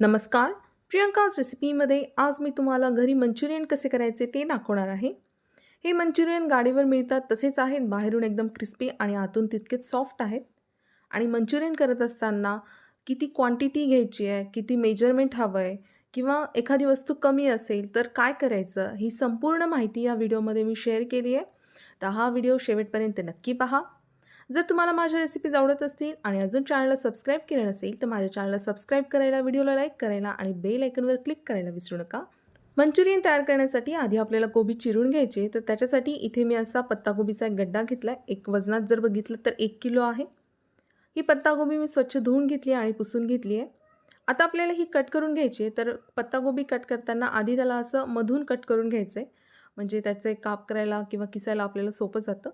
नमस्कार. प्रियंकाज रेसिपीमध्ये आज मी तुम्हाला घरी मंचुरियन कसे करायचे ते दाखवणार आहे. हे मंचुरियन गाडीवर मिळतात तसेच आहेत. बाहेरून एकदम क्रिस्पी आणि आतून तितकेच सॉफ्ट आहेत. आणि मंचुरियन करत असताना किती क्वांटिटी घ्यायची आहे किती मेजरमेंट हवं आहे किंवा एखादी वस्तू कमी असेल तर काय करायचं ही संपूर्ण माहिती या व्हिडिओमध्ये मी शेअर केली आहे. तर हा व्हिडिओ शेवटपर्यंत नक्की पहा. जर तुम्हाला माझ्या रेसिपीज आवडत असतील आणि अजून चॅनलला सबस्क्राईब केलं नसेल तर माझ्या चॅनलला सबस्क्राईब करायला व्हिडिओला लाईक करायला आणि बेल आयकनवर क्लिक करायला विसरू नका. मंचुरियन तयार करण्यासाठी आधी आपल्याला कोबी चिरून घ्यायचे तर त्याच्यासाठी इथे मी असा पत्ताकोबीचा एक गड्डा घेतला आहे एक वजनात जर बघितलं तर एक किलो आहे. ही पत्ताकोबी मी स्वच्छ धुवून घेतली आणि पुसून घेतली आहे. आता आपल्याला ही कट करून घ्यायची आहे तर पत्ताकोबी कट करताना आधी त्याला असं मधून कट करून घ्यायचं आहे म्हणजे त्याचे काप करायला किंवा किसायला आपल्याला सोपं जातं.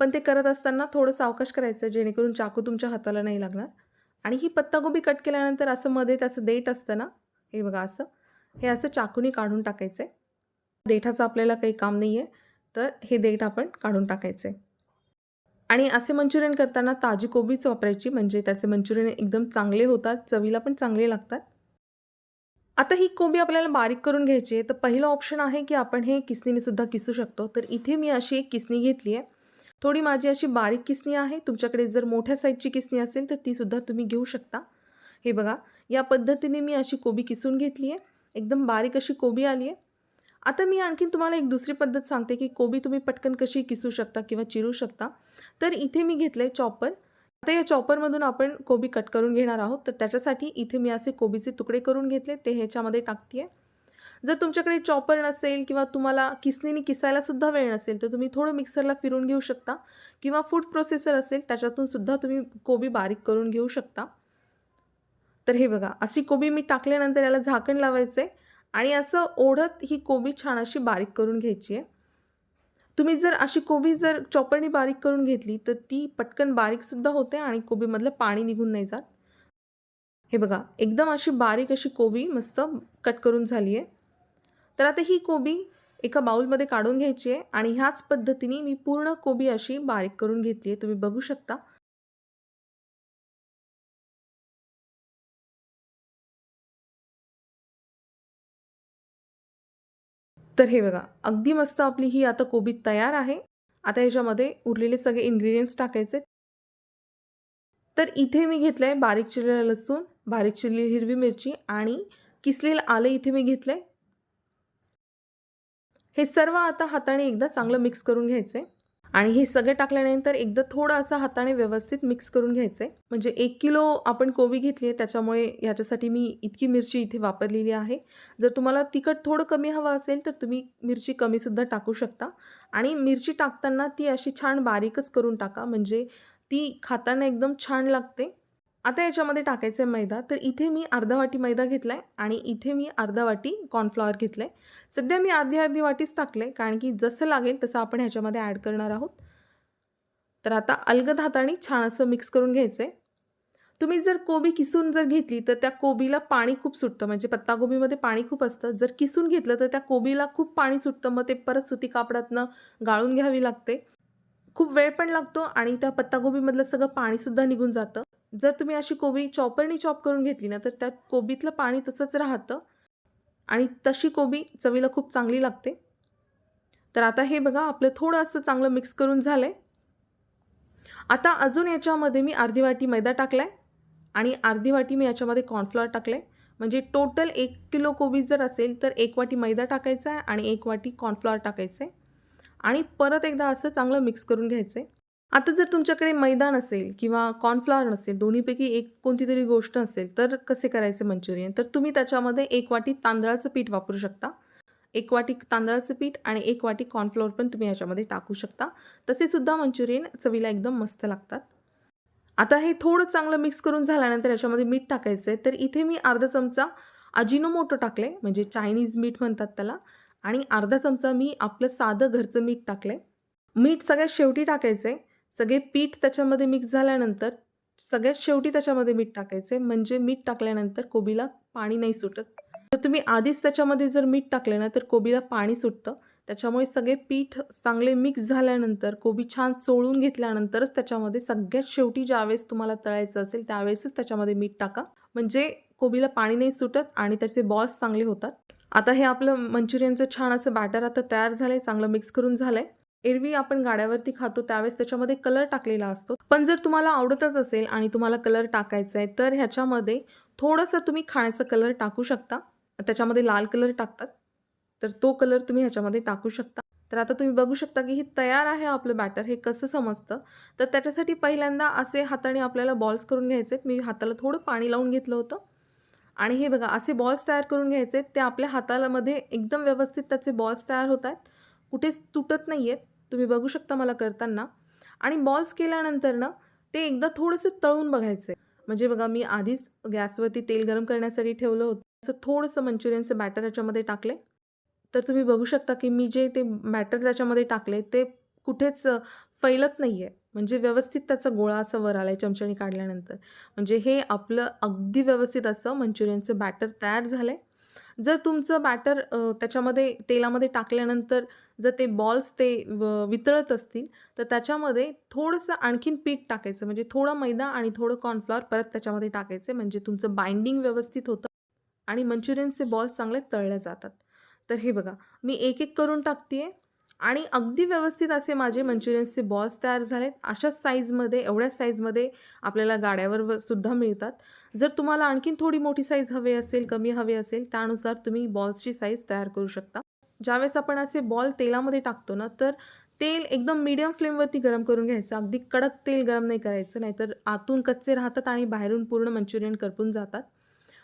पण ते करत असताना थोडं सावकाश करायचं जेणेकरून चाकू तुमच्या हाताला नाही लागणार. आणि ही पत्ताकोबी कट केल्यानंतर असं मध्ये त्याचं देठ असतं ना हे बघा असं हे असं चाकूनी काढून टाकायचं आहे देठाचं आपल्याला काही काम नाही आहे तर हे देठ आपण काढून टाकायचं आहे आणि असे मंचुरियन करताना ताजी कोबीच वापरायची म्हणजे त्याचे मंचुरियन एकदम चांगले होतात चवीला पण चांगले लागतात. आता ही कोबी आपल्याला बारीक करून घ्यायची आहे तर पहिलं ऑप्शन आहे की आपण हे किसनीने सुद्धा किसू शकतो. तर इथे मी अशी एक किसनी घेतली आहे थोडी माझी अशी बारीक किसणी आहे. तुमच्याकडे जर मोठ्या साईजची किसणी असेल तर तीसुद्धा तुम्ही घेऊ शकता. हे बघा या पद्धतीने मी अशी कोबी किसून घेतली आहे. एकदम बारीक अशी कोबी आली आहे. आता मी आणखीन तुम्हाला एक दुसरी पद्धत सांगते की कोबी तुम्ही पटकन कशी किसू शकता किंवा चिरू शकता. तर इथे मी घेतलं आहे चॉपर आता या चॉपरमधून आपण कोबी कट करून घेणार आहोत. तर त्याच्यासाठी इथे मी असे कोबीचे तुकडे करून घेतले. ते ह्याच्यामध्ये टाकते आहे जर तुमच्याकडे चॉपर नसेल किंवा तुम्हाला किसनीने किसायलासुद्धा वेळ नसेल तर तुम्ही थोडं मिक्सरला फिरून घेऊ शकता. किंवा फूड प्रोसेसर असेल त्याच्यातून सुद्धा तुम्ही कोबी बारीक करून घेऊ शकता. तर हे बघा अशी कोबी मी टाकल्यानंतर याला झाकण लावायचं आहे आणि असं ओढत ही कोबी छान अशी बारीक करून घ्यायची आहे. तुम्ही जर अशी कोबी जर चॉपरनी बारीक करून घेतली तर ती पटकन बारीकसुद्धा होते आणि कोबीमधलं पाणी निघून नाही जात. हे बघा एकदम अशी बारीक अशी कोबी मस्त कट करून झाली आहे तर आता ही कोबी एका बाऊलमध्ये काढून घ्यायची आहे आणि ह्याच पद्धतीने मी पूर्ण कोबी अशी बारीक करून घेतली आहे तुम्ही बघू शकता. तर हे बघा अगदी मस्त आपली ही आता कोबी तयार आहे. आता ह्याच्यामध्ये उरलेले सगळे इन्ग्रेडियंट्स टाकायचे तर इथे मी घेतलं आहे बारीक चिरलेलं लसूण बारीक चिरलेली हिरवी मिरची आणि किसलेलं आलं इथे मी घेतलं आहे हे सर्व आता हाताने एकदा चांगलं मिक्स करून घ्यायचं आहे आणि हे सगळं टाकल्यानंतर एकदा थोडं असं हाताने व्यवस्थित मिक्स करून घ्यायचं आहे म्हणजे एक किलो आपण कोबी घेतली आहे त्याच्यामुळे याच्यासाठी मी इतकी मिरची इथे वापरलेली आहे. जर तुम्हाला तिखट थोडं कमी हवं असेल तर तुम्ही मिरची कमीसुद्धा टाकू शकता. आणि मिरची टाकताना ती अशी छान बारीकच करून टाका. म्हणजे ती खाताना एकदम छान लागते. आता याच्यामध्ये टाकायचं आहे मैदा. तर इथे मी अर्धा वाटी मैदा घेतला आहे आणि इथे मी अर्धा वाटी कॉर्नफ्लॉवर घेतलं आहे सध्या मी अर्धी अर्धी वाटीच टाकलं आहे कारण की जसं लागेल तसं आपण ह्याच्यामध्ये ॲड करणार आहोत. तर आता अलगद हाताने छान असं मिक्स करून घ्यायचं आहे तुम्ही जर कोबी किसून जर घेतली तर त्या कोबीला पाणी खूप सुटतं. म्हणजे पत्ताकोबीमध्ये पाणी खूप असतं. जर किसून घेतलं तर त्या कोबीला खूप पाणी सुटतं. मग ते परत सुती कापडातनं गाळून घ्यावी लागते. खूप वेळ पण लागतो आणि त्या पत्ताकोबीमधलं सगळं पाणीसुद्धा निघून जातं. जर तुम्ही अशी कोबी चॉपरनी चॉप करून घेतली ना तर त्यात कोबीतलं पाणी तसंच राहतं. आणि तशी कोबी चवीला खूप चांगली लागते. तर आता हे बघा आपलं थोडं असं चांगलं मिक्स करून झालं आहे आता अजून याच्यामध्ये मी अर्धी वाटी मैदा टाकला आहे आणि अर्धी वाटी मी याच्यामध्ये कॉर्नफ्लॉवर टाकलं आहे म्हणजे टोटल एक किलो कोबी जर असेल तर एक वाटी मैदा टाकायचा आहे आणि एक वाटी कॉर्नफ्लॉवर टाकायचं आहे आणि परत एकदा असं चांगलं मिक्स करून घ्यायचं आहे आता जर तुमच्याकडे मैदान असेल किंवा कॉर्नफ्लॉवर नसेल दोन्हीपैकी एक कोणती तरी गोष्ट असेल तर कसे करायचे मंचुरियन? तर तुम्ही त्याच्यामध्ये एक वाटी तांदळाचं पीठ वापरू शकता. एक वाटी तांदळाचं पीठ आणि एक वाटी कॉर्नफ्लॉवर पण तुम्ही याच्यामध्ये टाकू शकता. तसेसुद्धा मंचुरियन चवीला एकदम मस्त लागतात. आता हे थोडं चांगलं मिक्स करून झाल्यानंतर याच्यामध्ये मीठ टाकायचं आहे तर इथे मी अर्धा चमचा अजिनोमोटो टाकले म्हणजे चायनीज मीठ म्हणतात त्याला. आणि अर्धा चमचा मी आपलं साधं घरचं मीठ टाकलं आहे मीठ सगळ्यात शेवटी टाकायचं आहे सगळे पीठ त्याच्यामध्ये मिक्स झाल्यानंतर सगळ्यात शेवटी त्याच्यामध्ये मीठ टाकायचे म्हणजे मीठ टाकल्यानंतर कोबीला पाणी नाही सुटत. तर तुम्ही आधीच त्याच्यामध्ये जर मीठ टाकले ना तर कोबीला पाणी सुटतं. त्याच्यामुळे सगळे पीठ चांगले मिक्स झाल्यानंतर कोबी छान चोळून घेतल्यानंतरच त्याच्यामध्ये सगळ्यात शेवटी ज्यावेळेस तुम्हाला तळायचं असेल त्यावेळेसच त्याच्यामध्ये मीठ टाका. म्हणजे कोबीला पाणी नाही सुटत आणि त्याचे बॉल्स चांगले होतात. आता हे आपलं मंचुरियनचं छान असं बॅटर आता तयार झालंय चांगलं मिक्स करून झालंय. एरवी आपण गाड्यावरती खातो त्यावेळेस त्याच्यामध्ये कलर टाकलेला असतो. पण जर तुम्हाला आवडतच असेल आणि तुम्हाला कलर टाकायचा आहे तर ह्याच्यामध्ये थोडंसं तुम्ही खाण्याचा कलर टाकू शकता. त्याच्यामध्ये लाल कलर टाकतात. तर तो कलर तुम्ही ह्याच्यामध्ये टाकू शकता. तर आता तुम्ही बघू शकता की हे तयार आहे आपलं बॅटर हे कसं समजतं? तर त्याच्यासाठी पहिल्यांदा असे हाताने आपल्याला बॉल्स करून घ्यायचे मी हाताला थोडं पाणी लावून घेतलं होतं. आणि हे बघा असे बॉल्स तयार करून घ्यायचे ते आपल्या हातालामध्ये एकदम व्यवस्थित त्याचे बॉल्स तयार होत आहेत. कुठेच तुटत नाही आहेत तुम्ही बघू शकता मला करताना. आणि बॉल्स केल्यानंतर ना ते एकदा थोडंसं तळून बघायचं. म्हणजे बघा मी आधीच गॅसवरती तेल गरम करण्यासाठी ठेवलं होतं. असं थोडंसं मंचुरियनचं बॅटर याच्यामध्ये टाकले. तर तुम्ही बघू शकता की मी जे ते बॅटर त्याच्यामध्ये टाकले ते कुठेच फैलत नाही आहे म्हणजे व्यवस्थित त्याचा गोळा असं वर आला आहे चमच्याने काढल्यानंतर. म्हणजे हे आपलं अगदी व्यवस्थित असं मंचुरियनचं बॅटर तयार झालं आहे जर तुमचं बॅटर त्याच्यामध्ये तेलामध्ये टाकल्यानंतर जर ते बॉल्स ते वितळत असतील तर त्याच्यामध्ये थोडंसं आणखीन पीठ टाकायचं. म्हणजे थोडं मैदा आणि थोडं कॉर्नफ्लॉवर परत त्याच्यामध्ये टाकायचं. म्हणजे तुमचं बाइंडिंग व्यवस्थित होतं आणि मंचुरियनचे बॉल्स चांगले तळले जातात. तर हे बघा मी एक एक करून टाकते आणि अगदी व्यवस्थित असे माझे मंचुरियन्सचे बॉल्स तयार झालेत. अशाच साईजमध्ये एवढ्याच साईजमध्ये आपल्याला गाड्यावर सुद्धा मिळतात. जर तुम्हाला आणखीन थोडी मोठी साईज हवी असेल कमी हवी असेल त्यानुसार तुम्ही बॉल्सची साईज तयार करू शकता. ज्यावेळेस आपण असे बॉल तेलामध्ये टाकतो ना तर तेल एकदम मीडियम फ्लेमवरती गरम करून घ्यायचं. अगदी कडक तेल गरम नाही करायचं नाहीतर आतून कच्चे राहतात आणि बाहेरून पूर्ण मंचुरियन करपून जातात.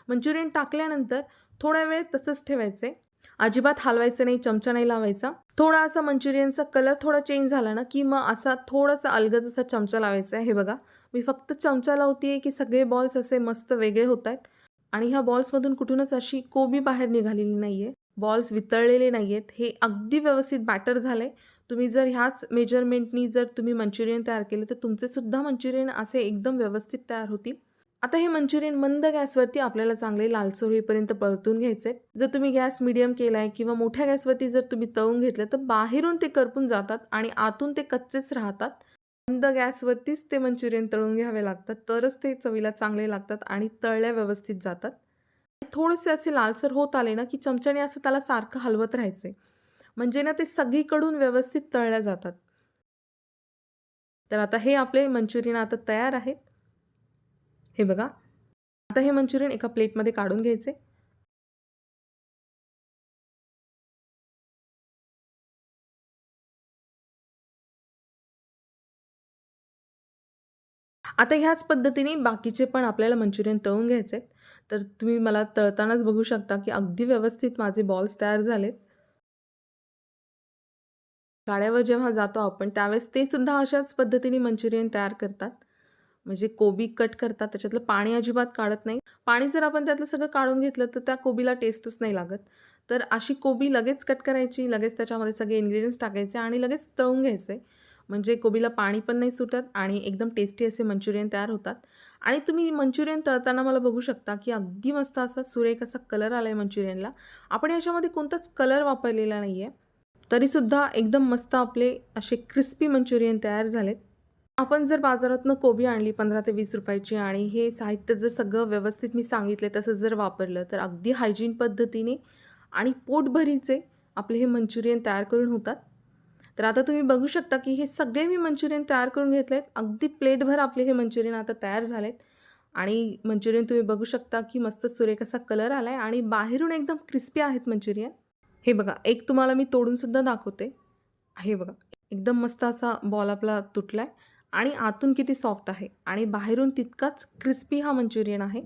मंचुरियन टाकल्यानंतर थोड्या वेळ तसंच ठेवायचे अजिबात हलवायचं नाही चमचा नाही लावायचा. थोडा असा मंचुरियनचा कलर थोडा चेंज झाला ना की मग असा थोडासा अलगद असा चमचा लावायचा आहे हे बघा. मी फक्त चमचा लावते की सगळे बॉल्स असे मस्त वेगळे होत आहेत आणि ह्या बॉल्समधून कुठूनच अशी कोबी बाहेर निघालेली नाही आहे बॉल्स वितळलेले नाही आहेत हे अगदी व्यवस्थित बॅटर झालं आहे तुम्ही जर ह्याच मेजरमेंटनी जर तुम्ही मंचुरियन तयार केले तर तुमचे सुद्धा मंचुरियन असे एकदम व्यवस्थित तयार होतील. आता हे मंचुरियन मंद गॅसवरती आपल्याला चांगले लालसर होईपर्यंत परतून घ्यायचे जर तुम्ही गॅस मिडियम केला आहे किंवा मोठ्या गॅसवरती जर तुम्ही तळून घेतलं तर बाहेरून ते करपून जातात आणि आतून ते कच्चेच राहतात. मंद गॅसवरतीच ते मंचुरियन तळून घ्यावे लागतात तरच ते चवीला चांगले लागतात आणि तळल्या व्यवस्थित जातात. थोडेसे असे लालसर होत आले ना की चमच्याने असं त्याला सारखं हलवत राहायचे. म्हणजे ना ते सगळीकडून व्यवस्थित तळल्या जातात. तर आता हे आपले मंचुरियन आता तयार आहेत. हे बघा. आता हे मंचुरियन एका प्लेटमध्ये काढून घ्यायचे. आता ह्याच पद्धतीने बाकीचे पण आपल्याला मंचुरियन तळून घ्यायचे आहेत. तर तुम्ही मला तळतानाच बघू शकता की अगदी व्यवस्थित माझे बॉल्स तयार झालेत. गाड्यावर जेव्हा जातो आपण त्यावेळेस ते सुद्धा अशाच पद्धतीने मंचुरियन तयार करतात. म्हणजे कोबी कट करतात त्याच्यातलं पाणी अजिबात काढत नाही. पाणी जर आपण त्यातलं सगळं काढून घेतलं तर त्या कोबीला टेस्टच नाही लागत. तर अशी कोबी लगेच कट करायची लगेच त्याच्यामध्ये सगळे इन्ग्रेडियंट्स टाकायचे आणि लगेच तळून घ्यायचे. म्हणजे कोबीला पाणी पण नाही सुटत आणि एकदम टेस्टी असे मंचुरियन तयार होतात. आणि तुम्ही मंचुरियन तळताना मला बघू शकता की अगदी मस्त असा सुरेख असा कलर आला आहे मंचुरियनला. आपण याच्यामध्ये कोणताच कलर वापरलेला नाही आहे तरीसुद्धा एकदम मस्त आपले असे क्रिस्पी मंचुरियन तयार झालेत. आपण जर बाजारातनं कोबी आणली पंधरा ते वीस रुपयाची आणि हे साहित्य जर सगळं व्यवस्थित मी सांगितलं तसं जर वापरलं तर अगदी हायजीन पद्धतीने आणि पोटभरीचे आपले हे मंचुरियन तयार करून होतात. तर आता तुम्ही बघू शकता की हे सगळे मी मंचुरियन तयार करून घेतले आहेत अगदी प्लेटभर आपले हे मंचुरियन आता तयार झालेत. आणि मंचुरियन तुम्ही बघू शकता की मस्त सुरेख असा कलर आला आहे आणि बाहेरून एकदम क्रिस्पी आहेत मंचुरियन. हे बघा एक तुम्हाला मी तोडूनसुद्धा दाखवते. हे बघा एकदम मस्त असा बॉल आपला तुटला आहे आणि आतून किती सॉफ्ट आहे. आणि बाहेरून तितकाच क्रिस्पी हा मंचुरियन आहे.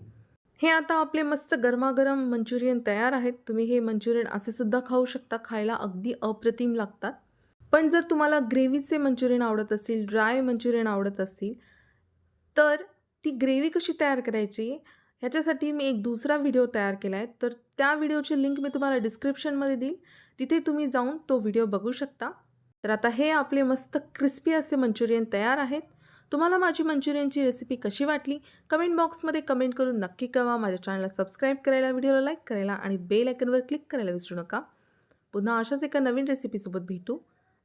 हे आता आपले मस्त गरमागरम मंचुरियन तयार आहेत. तुम्ही हे मंचुरियन असेसुद्धा खाऊ शकता. खायला अगदी अप्रतिम लागतात. पण जर तुम्हाला ग्रेव्हीचे मंचुरियन आवडत असतील ड्राय मंचुरियन आवडत असतील तर ती ग्रेव्ही कशी तयार करायची ह्याच्यासाठी मी एक दुसरा व्हिडिओ तयार केला आहे. तर त्या व्हिडिओची लिंक मी तुम्हाला डिस्क्रिप्शनमध्ये देईल. तिथे तुम्ही जाऊन तो व्हिडिओ बघू शकता. तर आता हे आपले मस्त क्रिस्पी असे मंचुरियन तयार आहेत. तुम्हाला माझी मंचुरियनची रेसिपी कशी वाटली कमेंट बॉक्समध्ये कमेंट करून नक्की कळवा. माझ्या चॅनलला सबस्क्राईब करायला व्हिडिओला लाईक करायला आणि बेल आयकनवर क्लिक करायला विसरू नका. पुन्हा अशाच एका नवीन रेसिपीसोबत भेटू.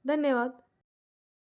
धन्यवाद.